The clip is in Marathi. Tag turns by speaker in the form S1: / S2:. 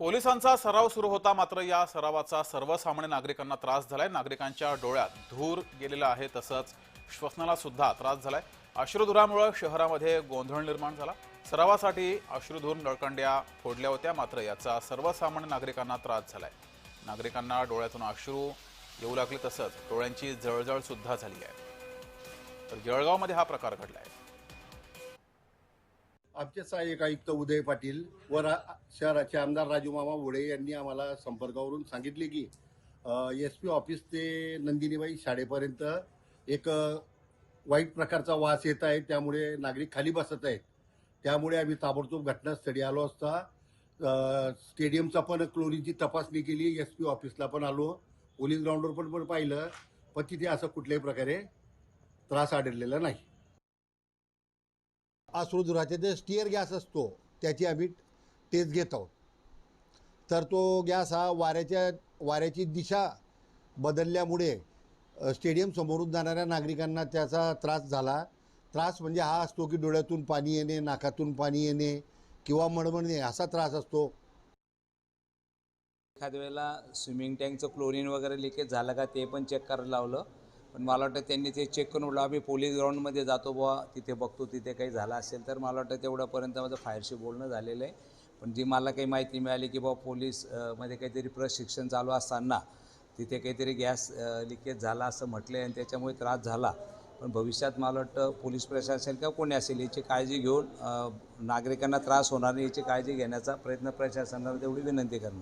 S1: पोलिसांचा सराव सुरू होता मात्र या सरावाचा सर्वसामान्य नागरिकांना त्रास झालाय. नागरिकांच्या डोळ्यात धूर गेलेला आहे तसंच श्वसनाला सुद्धा त्रास झालाय. अश्रुधुरामुळे शहरामध्ये गोंधळ निर्माण झाला. सरावासाठी अश्रुधूर नळकंड्या फोडल्या होत्या मात्र याचा सर्वसामान्य नागरिकांना त्रास झालाय. नागरिकांना डोळ्यातून अश्रू येऊ लागले तसंच डोळ्यांची जळजळ सुद्धा झाली आहे. तर जळगावमध्ये हा प्रकार घडला आहे
S2: आमचे सहाय्यक आयुक्त उदय पाटील व रा शहराचे आमदार राजूमामा वुडे यांनी आम्हाला संपर्कावरून सांगितले की एस पी ऑफिस ते नंदिनीबाई शाळेपर्यंत एक वाईट प्रकारचा वास येत आहे. त्यामुळे नागरिक खाली बसत आहेत. त्यामुळे आम्ही ताबडतोब घटनास्थळी आलो असता स्टेडियमचा पण क्लोरीनची तपासणी केली. एस पी ऑफिसला पण आलो. पोलीस ग्राउंडवर पण पण पाहिलं. पण तिथे असं कुठल्याही प्रकारे त्रास आढळलेला नाही.
S3: अश्रुधुराचे जे स्टिअर गॅस असतो त्याची आम्ही टेस्ट घेत आहोत. तर तो गॅस हा वाऱ्याच्या वाऱ्याची दिशा बदलल्यामुळे स्टेडियम समोरून जाणाऱ्या नागरिकांना त्याचा त्रास झाला. त्रास म्हणजे हा असतो की डोळ्यातून पाणी येणे नाकातून पाणी येणे किंवा मळमळणे असा त्रास असतो.
S4: एखाद्या वेळेला स्विमिंग टँकचं क्लोरीन वगैरे लिकेज झालं का ते पण चेक करायला लावलं. पण मला वाटतं त्यांनी ते चेक करून म्हटलं आम्ही पोलीस ग्राउंडमध्ये जातो बुवा तिथे बघतो तिथे काही झालं असेल तर मला वाटतं तेवढ्यापर्यंत माझं फायरशी बोलणं झालेलं आहे. पण जी मला काही माहिती मिळाली की बाबा पोलीसमध्ये काहीतरी प्रशिक्षण चालू असताना तिथे काहीतरी गॅस लिकेज झाला असं म्हटलं आणि त्याच्यामुळे त्रास झाला. पण भविष्यात मला वाटतं पोलीस प्रशासन किंवा कोणी असेल याची काळजी घेऊन नागरिकांना त्रास होणार नाही याची काळजी घेण्याचा प्रयत्न प्रशासनाला तेवढी विनंती करणार.